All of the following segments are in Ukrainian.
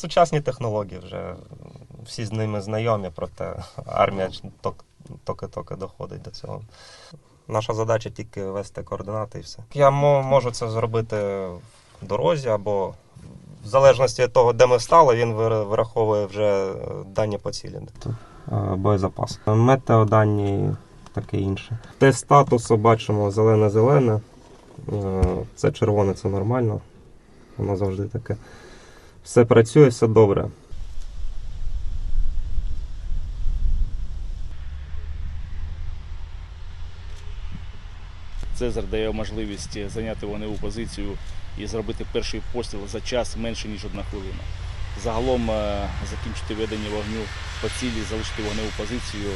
сучасні технології вже всі з ними знайомі, проте армія токи-токи доходить до цього. Наша задача тільки вести координати і все. Я мо- можу це зробити в дорозі або в залежності від того, де ми стали, він вираховує вже дані по цілі. Боєзапас. Метеодані таке інше. Те статусу бачимо зелене-зелене. Е, Це червоне, це нормально. Воно завжди таке. Все працює, все добре. Цезар дає можливість зайняти вогневу позицію і зробити перший постріл за час менше ніж одна хвилина. Загалом е, закінчити ведення вогню по цілі, залишити вогневу позицію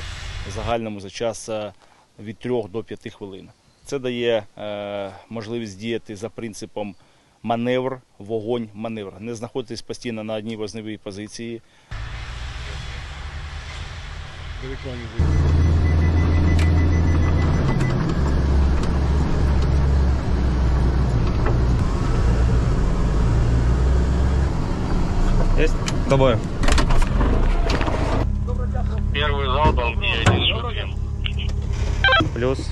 загальному за час е, від 3 до 5 хвилин. Це дає е, можливість діяти за принципом маневр, вогонь, маневр. Не знаходитись постійно на одній вогневій позиції. Є? Тобою. Первый залпом и один. Плюс.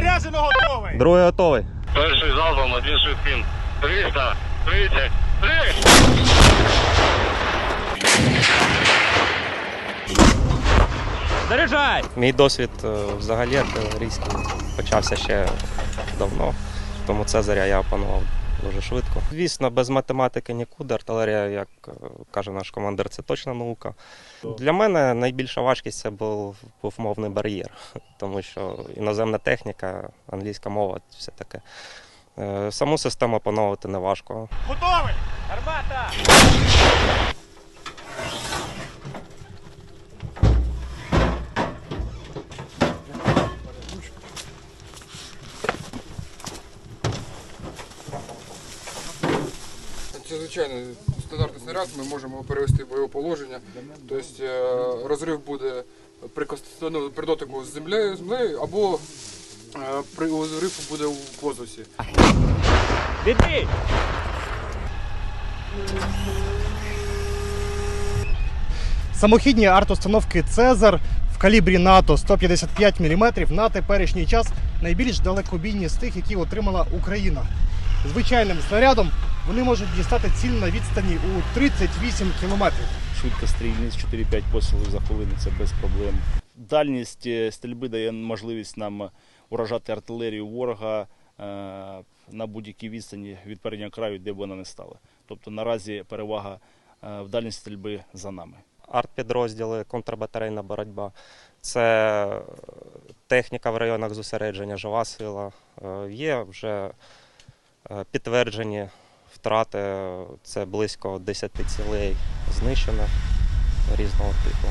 Заряджено готовий! Другий готовий. Перший залпом, один швидким. 300, 30, 3! Заряджай! Мій досвід е, взагалі артилерійський почався ще давно, тому Цезаря я опанував дуже швидко. Звісно, без математики нікуди. Артилерія, як е, каже наш командир, це точна наука. Для мене найбільша важкість це був, був мовний бар'єр, тому що іноземна техніка, англійська мова, все таке. Саму систему опановувати не важко. Готовий! Гармата! Це звичайно стандартний снаряд, ми можемо перевести в бойове положення. Тобто е, розрив буде при, ну, при дотику з землею, землею або е, при розрив буде у космосі. Відбій! Самохідні артустановки Цезар в калібрі НАТО 155 мм на теперішній час найбільш далекобійні з тих, які отримала Україна. Звичайним снарядом вони можуть дістати ціль на відстані у 38 кілометрів. Швидкострільність 4-5 пострілів за хвилину це без проблем. Дальність е, стрільби дає можливість нам уражати артилерію ворога е, на будь-якій відстані від переднього краю, де б вона не стала. Тобто наразі перевага е, в дальності стрільби за нами. артпідрозділи, контрбатарейна боротьба. Це техніка в районах зосередження, жива сила. Є вже підтверджені втрати, це близько 10 цілей знищено різного типу.